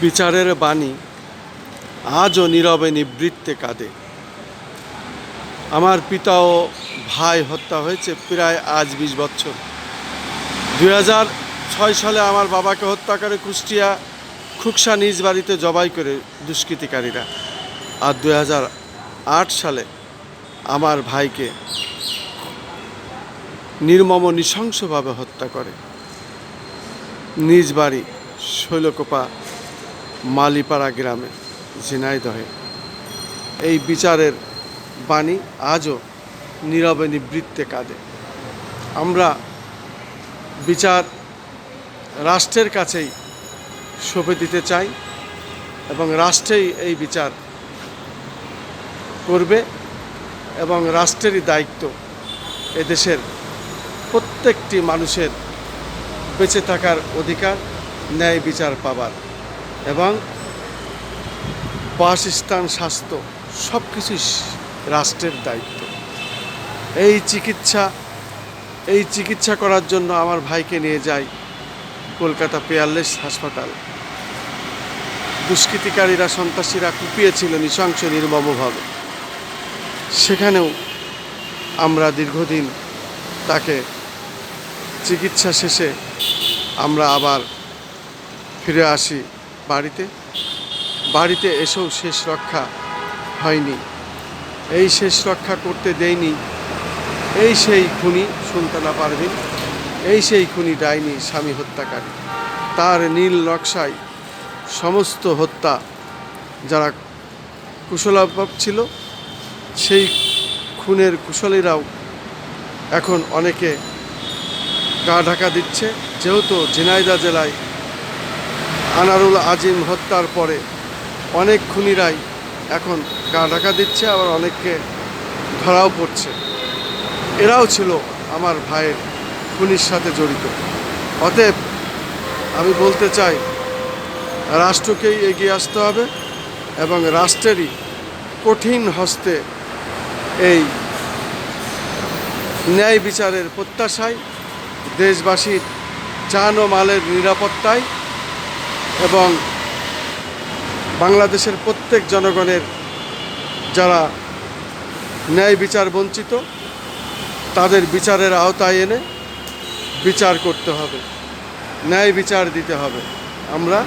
বিচারের বাণী আজও নীরবে নিবৃত্তে কাঁদে। আমার পিতা ও ভাই হত্যা হয়েছে প্রায় আজ বিশ বছর। দুই ছয় সালে আমার বাবাকে হত্যা করে কুষ্টিয়া খুকসা নিজ বাড়িতে জবাই করে দুষ্কৃতিকারীরা। আর দুই হাজার আট সালে আমার ভাইকে নির্মম নৃশংসভাবে হত্যা করে। নিজ বাড়ি শৈলকোপা মালিপাড়া গ্রামে ঝিনাইদহে। এই বিচারের বাণী আজও নীরবে নিবৃত্তে কাঁদে। আমরা বিচার রাষ্ট্রের কাছেই সঁপে দিতে চাই এবং রাষ্ট্রেই এই বিচার করবে এবং রাষ্ট্রেরই দায়িত্ব এদেশের প্রত্যেকটি মানুষের বেঁচে থাকার অধিকার, ন্যায় বিচার পাবার। এবং বাসস্থান, স্বাস্থ্য সব কিছুই রাষ্ট্রের দায়িত্ব। এই চিকিৎসা এই চিকিৎসা করার জন্য আমার ভাইকে নিয়ে যাই কলকাতা পেয়ারলেস হাসপাতাল। দুষ্কৃতিকারীরা, সন্ত্রাসীরা কুপিয়েছিল নৃশংস নির্মমভাবে। সেখানেও আমরা দীর্ঘদিন তাকে চিকিৎসা শেষে আমরা আবার ফিরে আসি। বাড়িতে? বাড়িতে এসেও শেষ রক্ষা হয়নি। এই শেষ রক্ষা করতে দেয়নি এই সেই খুনি সুলতানা পারভিন, এই সেই খুনি ডাইনি স্বামী হত্যাকারী। তার নীল নকশায় সমস্ত হত্যা যারা কুশলাভাব ছিল, সেই খুনের কুশলীরাও এখন অনেকে গা ঢাকা দিচ্ছে। যেহেতু ঝিনাইদা জেলায় আনারুল আজিম হত্যার পরে অনেক খুনিরাই এখন গা ঢাকা দিচ্ছে, আবার অনেককে ধরাও পড়ছে। এরাও ছিল আমার ভাইয়ের খুনির সাথে জড়িত। অতএব আমি বলতে চাই, রাষ্ট্রকেই এগিয়ে আসতে হবে এবং রাষ্ট্রেরই কঠিন হস্তে এই ন্যায় বিচারের প্রত্যাশায় দেশবাসীর যান ও মালের নিরাপত্তায় এবং বাংলাদেশের প্রত্যেক জনগণের যারা ন্যায় বিচার বঞ্চিত, তাদের বিচারের আওতায় এনে বিচার করতে হবে। ন্যায় বিচার দিতে হবে। আমরা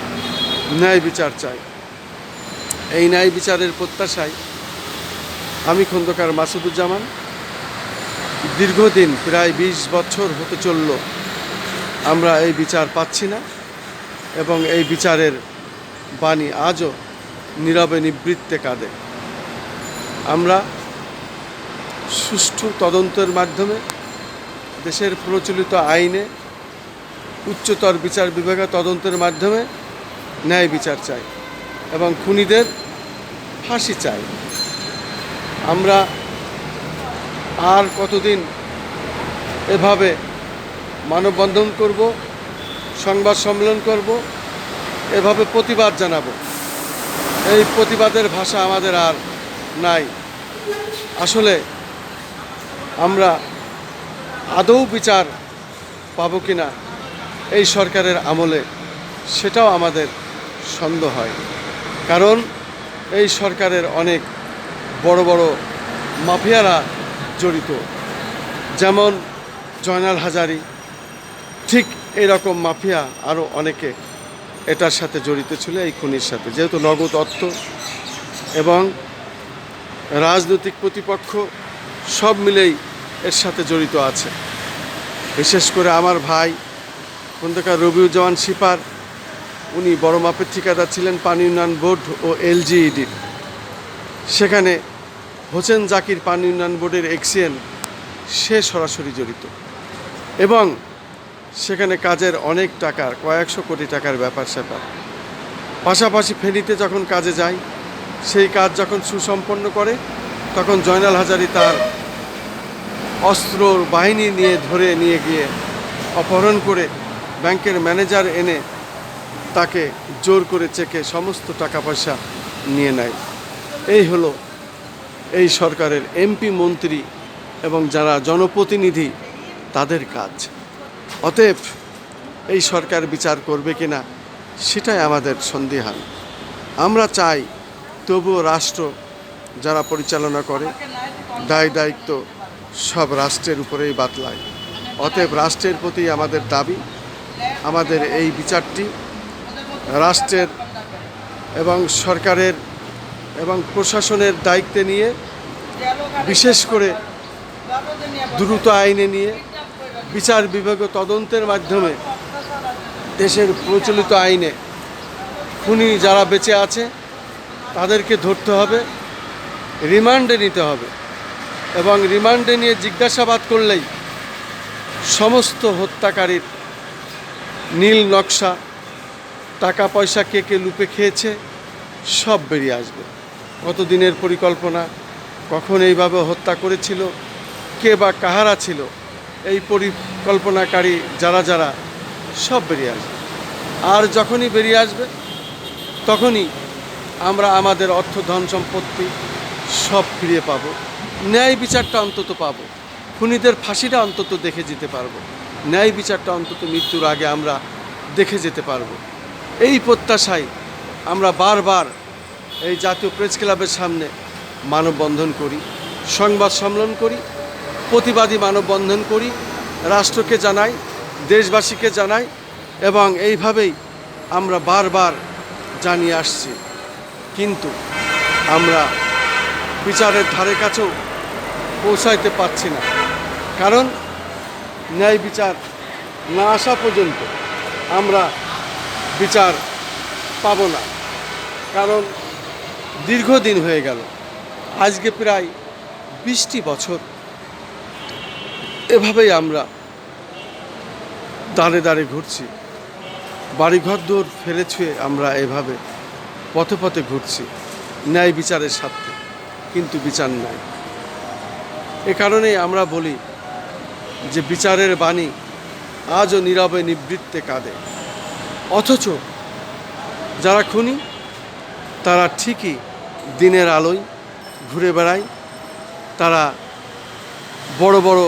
ন্যায় বিচার চাই। এই ন্যায় বিচারের প্রত্যাশায় আমি খন্দকার মাসুদুজ্জামান দীর্ঘদিন প্রায় বিশ বছর হতে চলল। আমরা এই বিচার পাচ্ছি না। এবং এই বিচারের বাণী আজও নীরবে নিবৃত্তে কাঁদে। আমরা সুষ্ঠু তদন্তের মাধ্যমে দেশের প্রচলিত আইনে উচ্চতর বিচার বিভাগের তদন্তের মাধ্যমে ন্যায় বিচার চাই এবং খুনিদের ফাঁসি চাই। আমরা আর কতদিন এভাবে মানববন্ধন করব সংবাদ সম্মেলন করব, এভাবে প্রতিবাদ জানাব। এই প্রতিবাদের ভাষা আমাদের আর নাই। আসলে আমরা আদৌ বিচার পাবো কি না এই সরকারের আমলে, সেটাও আমাদের সন্দেহ হয়। কারণ এই সরকারের অনেক বড় বড় মাফিয়ারা জড়িত। যেমন জয়নাল হাজারি, ঠিক এরকম মাফিয়া আরও অনেকে এটার সাথে জড়িত ছিল, এই খুনির সাথে। যেহেতু নগদ অর্থ এবং রাজনৈতিক প্রতিপক্ষ সব মিলেই এর সাথে জড়িত আছে। বিশেষ করে আমার ভাই, খন্দকার রবিউজ্জামান সিপার উনি বড় মাপের ঠিকাদার ছিলেন পানি উন্নয়ন বোর্ড ও এলজিইডির সেখানে হোসেন জাকির পানি উন্নয়ন বোর্ডের এক্সিয়েন সে সরাসরি জড়িত। এবং সেখানে কাজের অনেক টাকার, কয়েকশো কোটি টাকার ব্যাপার স্যাপার। পাশাপাশি ফেনীতে যখন কাজে যায় সেই কাজ যখন সুসম্পন্ন করে, তখন জয়নাল হাজারি তার অস্ত্র বাহিনী নিয়ে ধরে নিয়ে গিয়ে অপহরণ করে ব্যাংকের ম্যানেজার এনে তাকে জোর করে চেকে সমস্ত টাকা পয়সা নিয়ে নেয়। এই হলো এই সরকারের এমপি মন্ত্রী এবং যারা জনপ্রতিনিধি, তাদের কাজ। অতএব এই সরকার বিচার করবে কিনা সেটাই আমাদের সন্দেহান। আমরা চাই তবুও রাষ্ট্র যারা পরিচালনা করে, দায় দায়িত্ব সব রাষ্ট্রের উপরেই বাতলায়। অতএব রাষ্ট্রের প্রতি আমাদের দাবি, আমাদের এই বিচারটি রাষ্ট্রের এবং সরকারের এবং প্রশাসনের দায়িত্বে নিয়ে, বিশেষ করে দ্রুত আইনে নিয়ে বিচার বিভাগ তদন্তের মাধ্যমে দেশের প্রচলিত আইনে খুনি যারা বেঁচে আছে, তাদেরকে ধরতে হবে, রিমান্ডে নিতে হবে এবং রিমান্ডে নিয়ে জিজ্ঞাসাবাদ করলেই সমস্ত হত্যাকারীর নীল নকশা, টাকা পয়সা কে কে লুপে খেয়েছে, সব বেরিয়ে আসবে। কত দিনের পরিকল্পনা, কখন এইভাবে হত্যা করেছিল, কে বা কাহারা ছিল এই পরিকল্পনাকারী যারা যারা, সব বেরিয়ে আসবে। আর যখনই বেরিয়ে আসবে, তখনই আমরা আমাদের অর্থ, ধন সম্পত্তি সব ফিরিয়ে পাবো। ন্যায় বিচারটা অন্তত পাবো। খুনিদের ফাঁসিটা অন্তত দেখে যেতে পারব। ন্যায় বিচারটা অন্তত মৃত্যুর আগে আমরা দেখে যেতে পারব। এই প্রত্যাশায় আমরা বারবার এই জাতীয় প্রেস ক্লাবের সামনে মানববন্ধন করি, সংবাদ সম্মেলন করি প্রতিবাদী মানববন্ধন করি, রাষ্ট্রকে জানাই, দেশবাসীকে জানাই, এবং এইভাবেই আমরা বারবার জানিয়ে আসছি। কিন্তু আমরা বিচারের ধারে কাছেও পৌঁছাইতে পারছি না। কারণ ন্যায় বিচার না আসা পর্যন্ত আমরা বিচার পাব না। কারণ দীর্ঘদিন হয়ে গেল। আজকে প্রায় বিশটি বছর এভাবেই আমরা দাঁড়ে দাঁড়ে ঘুরছি। বাড়িঘর দৌড় ফেলে ছুঁয়ে আমরা এভাবে পথে পথে ঘুরছি। ন্যায় বিচারের স্বার্থে, কিন্তু বিচার নাই। এ কারণেই আমরা বলি যে বিচারের বাণী আজও নীরবে নিবৃত্তে কাঁদে। অথচ যারা খুনি, তারা ঠিকই দিনের আলোয় ঘুরে বেড়ায়। তারা বড় বড়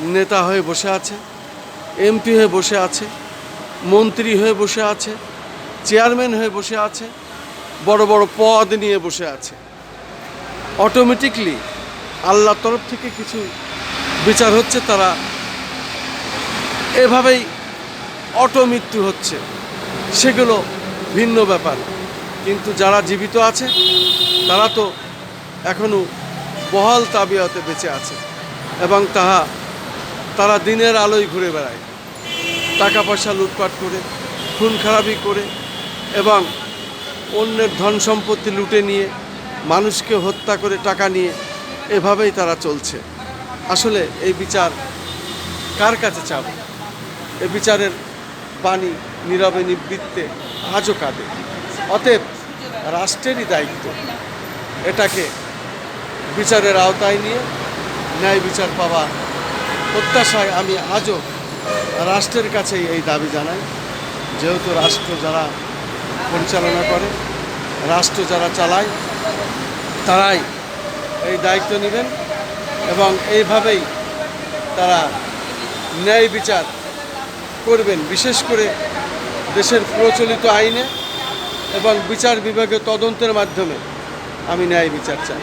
নেতা হয়ে বসে আছে, এমপি হয়ে বসে আছে, মন্ত্রী হয়ে বসে আছে, চেয়ারম্যান হয়ে বসে আছে, বড় বড় পদ নিয়ে বসে আছে। অটোমেটিকলি আল্লাহর তরফ থেকে কিছু বিচার হচ্ছে, তারা এভাবেই অটো মৃত্যু হচ্ছে। সেগুলো ভিন্ন ব্যাপার। কিন্তু যারা জীবিত আছে, তারা তো এখনও বহাল তাবিয়াতে বেঁচে আছে এবং তাহা তারা দিনের আলোয় ঘুরে বেড়ায়। টাকা পয়সা লুটপাট করে খুন খারাপি করে এবং অন্যের ধন সম্পত্তি লুটে নিয়ে, মানুষকে হত্যা করে টাকা নিয়ে এভাবেই তারা চলছে। আসলে এই বিচার কার কাছে চাবে? এ বিচারের বাণী নীরবে নিবৃত্তে আজও কাঁদে। অতএব রাষ্ট্রেরই দায়িত্ব এটাকে বিচারের আওতায় নিয়ে ন্যায় বিচার পাওয়া প্রত্যাশায় আমি আজও রাষ্ট্রের কাছেই এই দাবি জানাই, যেহেতু রাষ্ট্র যারা পরিচালনা করে, রাষ্ট্র যারা চালায়, তারাই এই দায়িত্ব নেবেন এবং এইভাবেই তারা ন্যায় বিচার করবেন, বিশেষ করে দেশের প্রচলিত আইনে এবং বিচার বিভাগের তদন্তের মাধ্যমে আমি ন্যায় বিচার চাই।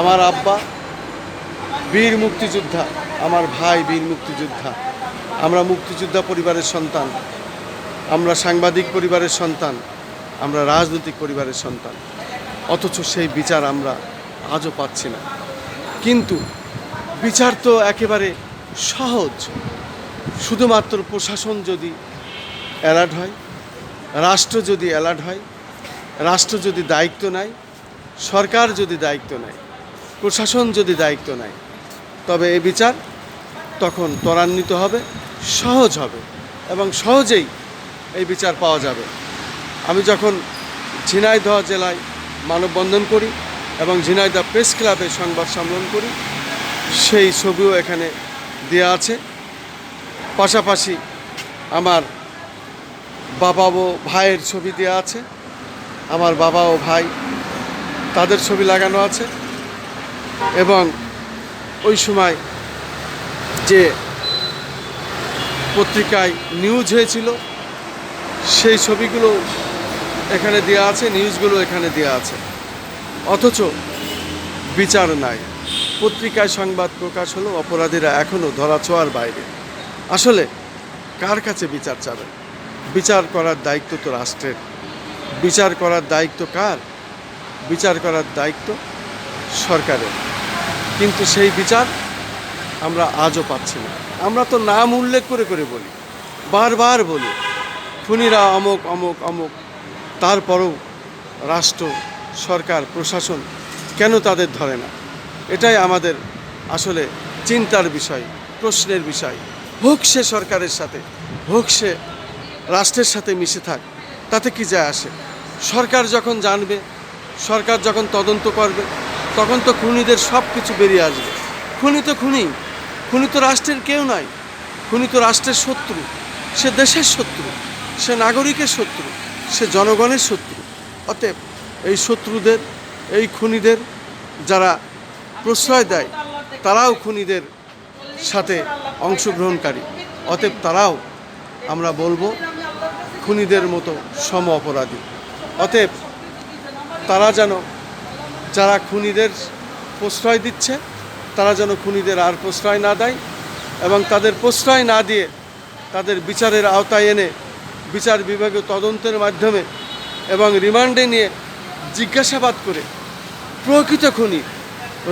আমার আব্বা বীর মুক্তিযোদ্ধা, আমার ভাই বীর মুক্তিযোদ্ধা। আমরা মুক্তিযোদ্ধা পরিবারের সন্তান। আমরা সাংবাদিক পরিবারের সন্তান। আমরা রাজনৈতিক পরিবারের সন্তান। অথচ সেই বিচার আমরা আজও পাচ্ছি না। কিন্তু বিচার তো একেবারে সহজ। শুধুমাত্র প্রশাসন যদি অ্যালার্ট হয়, রাষ্ট্র যদি অ্যালার্ট হয়, রাষ্ট্র যদি দায়িত্ব নেয়, সরকার যদি দায়িত্ব নেয়, প্রশাসন যদি দায়িত্ব নেয় তবে এই বিচার তখন ত্বরান্বিত হবে, সহজ হবে এবং সহজেই এই বিচার পাওয়া যাবে। আমি যখন ঝিনাইদহ জেলায় মানববন্ধন করি এবং ঝিনাইদহ প্রেস ক্লাবে সংবাদ সম্মেলন করি, সেই ছবিও এখানে দেওয়া আছে। পাশাপাশি আমার বাবা ও ভাইয়ের ছবি দেওয়া আছে। আমার বাবা ও ভাই তাদের ছবি লাগানো আছে এবং ওই সময় যে পত্রিকায় নিউজ হয়েছিল, সেই ছবিগুলো এখানে দেওয়া আছে নিউজগুলো এখানে দেওয়া আছে। অথচ বিচার নাই। পত্রিকায় সংবাদ প্রকাশ হলো, অপরাধীরা এখনও ধরাছোঁয়ার বাইরে। আসলে কার কাছে বিচার চাবে? বিচার করার দায়িত্ব তো রাষ্ট্রের। বিচার করার দায়িত্ব কার? বিচার করার দায়িত্ব সরকারের। কিন্তু সেই বিচার আমরা আজও পাচ্ছি না। আমরা তো নাম উল্লেখ করে করে বলি, বারবার বলি, খুনিরা অমুক অমুক অমুক। তারপরও রাষ্ট্র, সরকার, প্রশাসন কেন তাদের ধরে না? এটাই আমাদের আসলে চিন্তার বিষয়, প্রশ্নের বিষয়। হোক সে সরকারের সাথে, হোক সে রাষ্ট্রের সাথে মিশে থাক, তাতে কি যায় আসে? সরকার যখন জানবে, সরকার যখন তদন্ত করবে তখন তো খুনিদের সব কিছু বেরিয়ে আসবে। খুনি তো খুনি খুনি তো রাষ্ট্রের কেউ নয় খুনি তো রাষ্ট্রের শত্রু, সে দেশের শত্রু, সে নাগরিকের শত্রু, সে জনগণের শত্রু। অতএব এই শত্রুদের, এই খুনিদের যারা প্রশ্রয় দেয়, তারাও খুনিদের সাথে অংশগ্রহণকারী। অতএব তারাও, আমরা বলব, খুনিদের মতো সম অপরাধী। অতএব তারা যেন যারা খুনিদের প্রশ্রয় দিচ্ছে, তারা যেন খুনিদের আর প্রশ্রয় না দেয় এবং তাদের প্রশ্রয় না দিয়ে তাদের বিচারের আওতায় এনে বিচার বিভাগীয় তদন্তের মাধ্যমে এবং রিমান্ডে নিয়ে জিজ্ঞাসাবাদ করে প্রকৃত খুনি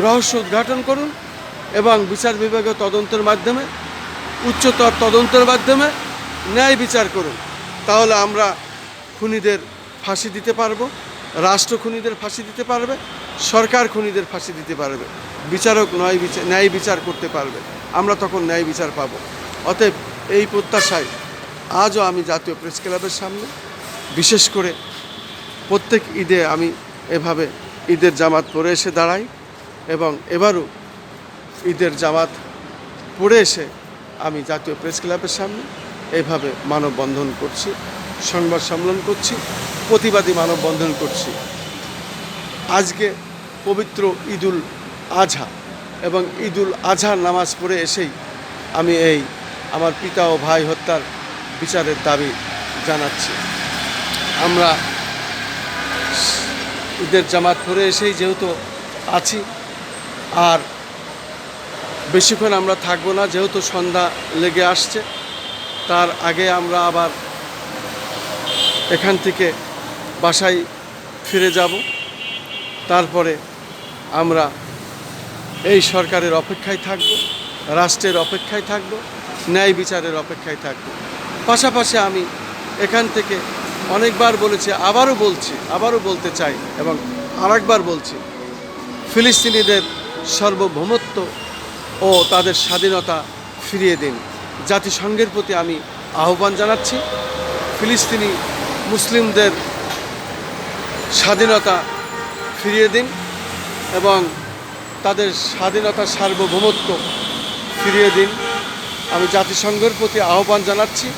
রহস্য উদ্ঘাটন করুন এবং বিচার বিভাগীয় তদন্তের মাধ্যমে, উচ্চতর তদন্তের মাধ্যমে ন্যায় বিচার করুন। তাহলে আমরা খুনিদের ফাঁসি দিতে পারব, রাষ্ট্র খুনিদের ফাঁসি দিতে পারবে সরকার খুনিদের ফাঁসি দিতে পারবে। বিচারক নয় বিচার ন্যায় বিচার করতে পারবে। আমরা তখন ন্যায় বিচার পাব। অতএব এই প্রত্যাশায় আজও আমি জাতীয় প্রেস ক্লাবের সামনে, বিশেষ করে প্রত্যেক ঈদে আমি এভাবে ঈদের জামাত পরে এসে দাঁড়াই এবং এবারও ঈদের জামাত পড়ে এসে আমি জাতীয় প্রেস ক্লাবের সামনে এইভাবে মানববন্ধন করছি, সংবাদ সম্মেলন করছি, প্রতিবাদী মানববন্ধন করছি। আজকে পবিত্র ঈদুল আজহা এবং ঈদুল আজহার নামাজ পড়ে এসেই আমি এই আমার পিতা ও ভাই হত্যার বিচারের দাবি জানাচ্ছি। আমরা ঈদের জামাত পরে এসেই যেহেতু আছি, আর বেশিক্ষণ আমরা থাকব না, যেহেতু সন্ধ্যা লেগে আসছে, তার আগে আমরা আবার এখান থেকে বাসায় ফিরে যাব। তারপরে আমরা এই সরকারের অপেক্ষায় থাকব, রাষ্ট্রের অপেক্ষায় থাকব, ন্যায় বিচারের অপেক্ষায় থাকব। পাশাপাশি আমি এখান থেকে অনেকবার বলেছি, আবারও বলছি, আবারও বলতে চাই এবং আরেকবার বলছি, ফিলিস্তিনিদের সার্বভৌমত্ব ও তাদের স্বাধীনতা ফিরিয়ে দিন। জাতিসংঘের প্রতি আমি আহ্বান জানাচ্ছি, ফিলিস্তিনি মুসলিমদের স্বাধীনতা ফিরিয়ে দিন। এবং তাদের স্বাধীনতা সার্বভৌমত্ব ফিরিয়ে দিন। আমি জাতিসংঘের প্রতি আহ্বান জানাচ্ছি,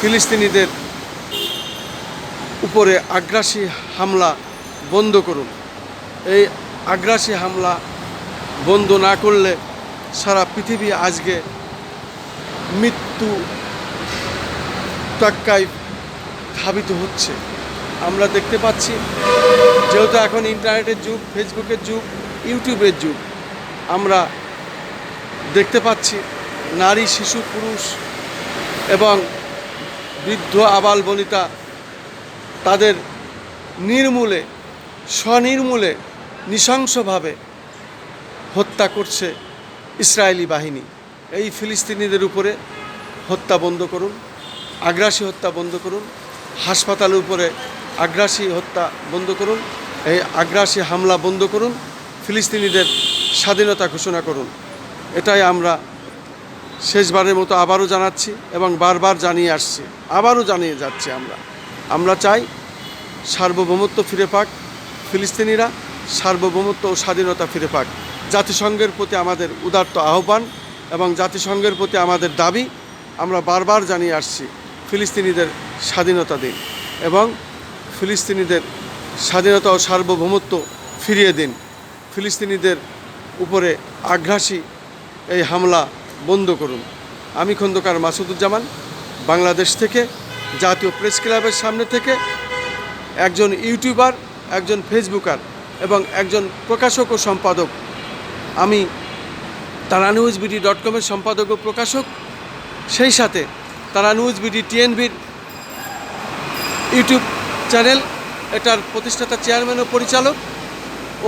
ফিলিস্তিনিদের উপরে আগ্রাসী হামলা বন্ধ করুন। এই আগ্রাসী হামলা বন্ধ না করলে সারা পৃথিবী আজকে মৃত্যু টাক্কায় ধাবিত হচ্ছে। আমরা দেখতে পাচ্ছি, যেহেতু এখন ইন্টারনেটের যুগ, ফেসবুকের যুগ, ইউটিউবের যুগ, আমরা দেখতে পাচ্ছি নারী, শিশু, পুরুষ এবং বৃদ্ধ, আবাল বনিতা তাদের নির্মূলে, স্বনির্মূলে, নৃশংসভাবে হত্যা করছে ইসরায়েলি বাহিনী। এই ফিলিস্তিনিদের উপরে হত্যা বন্ধ করুন, আগ্রাসী হত্যা বন্ধ করুন, হাসপাতালের উপরে আগ্রাসী হত্যা বন্ধ করুন, এই আগ্রাসী হামলা বন্ধ করুন, ফিলিস্তিনিদের স্বাধীনতা ঘোষণা করুন। এটাই আমরা শেষবারের মতো আবারও জানাচ্ছি এবং বারবার জানিয়ে আসছি, আবারও জানিয়ে যাচ্ছি আমরা। আমরা চাই সার্বভৌমত্ব ফিরে পাক, ফিলিস্তিনিরা সার্বভৌমত্ব ও স্বাধীনতা ফিরে পাক। জাতিসংঘের প্রতি আমাদের উদার্ত আহ্বান এবং জাতিসংঘের প্রতি আমাদের দাবি, আমরা বারবার জানিয়ে আসছি, ফিলিস্তিনিদের স্বাধীনতা দিন এবং ফিলিস্তিনিদের স্বাধীনতা ও সার্বভৌমত্ব ফিরিয়ে দিন। ফিলিস্তিনিদের উপরে আগ্রাসী এই হামলা বন্ধ করুন। আমি খন্দকার মাসুদুজ্জামান, বাংলাদেশ থেকে, জাতীয় প্রেস ক্লাবের সামনে থেকে, একজন ইউটিউবার, একজন ফেসবুকার এবং একজন প্রকাশক ও সম্পাদক। আমি তারা নিউজ বিডি ডট কমের সম্পাদক ও প্রকাশক। সেই সাথে তারা নিউজ বিডি টিএনবির ইউটিউব চ্যানেল, এটার প্রতিষ্ঠাতা চেয়ারম্যান ও পরিচালক,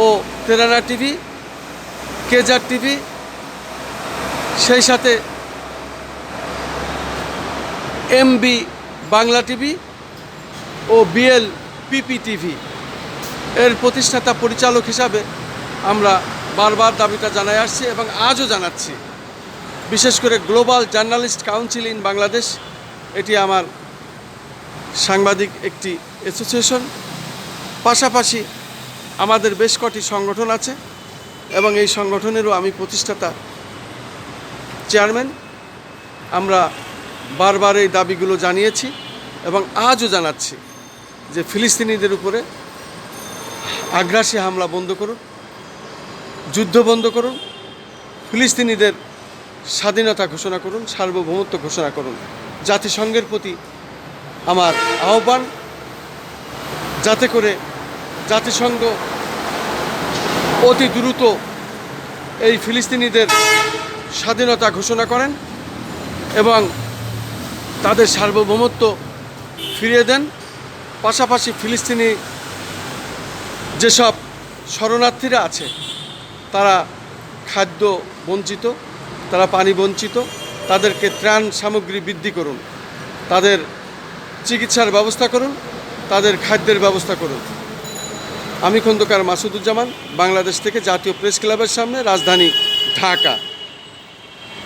ও তেরানা টিভি, কেজার টিভি, সেই সাথে এমবি বাংলা টিভি ও বিএল পিপি টিভি। এর প্রতিষ্ঠাতা পরিচালক হিসাবে আমরা বারবার দাবিটা জানাই আসছি এবং আজও জানাচ্ছি। বিশেষ করে global journalist council in Bangladesh এটি আমার সাংবাদিক একটি অ্যাসোসিয়েশন। পাশাপাশি আমাদের বেশ কটি সংগঠন আছে এবং এই সংগঠনেরও আমি প্রতিষ্ঠাতা চেয়ারম্যান। আমরা বারবার এই দাবিগুলো জানিয়েছি এবং আজও জানাচ্ছি যে ফিলিস্তিনিদের উপরে আগ্রাসী হামলা বন্ধ করুন, যুদ্ধ বন্ধ করুন, ফিলিস্তিনিদের স্বাধীনতা ঘোষণা করুন, সার্বভৌমত্ব ঘোষণা করুন। জাতিসংঘের প্রতি আমার আহ্বান যাতে করে জাতিসংঘ অতি দ্রুত এই ফিলিস্তিনিদের স্বাধীনতা ঘোষণা করেন এবং তাদের সার্বভৌমত্ব ফিরিয়ে দেন। পাশাপাশি ফিলিস্তিনি যেসব শরণার্থীরা আছে, তারা খাদ্য বঞ্চিত, তারা পানি বঞ্চিত, তাদেরকে ত্রাণ সামগ্রী বৃদ্ধি করুন, তাদের চিকিৎসার ব্যবস্থা করুন তাদের খাদ্যের ব্যবস্থা করুন। আমি খন্দকার মাসুদুজ্জামান, বাংলাদেশ থেকে জাতীয় প্রেস ক্লাবের সামনে রাজধানী ঢাকা।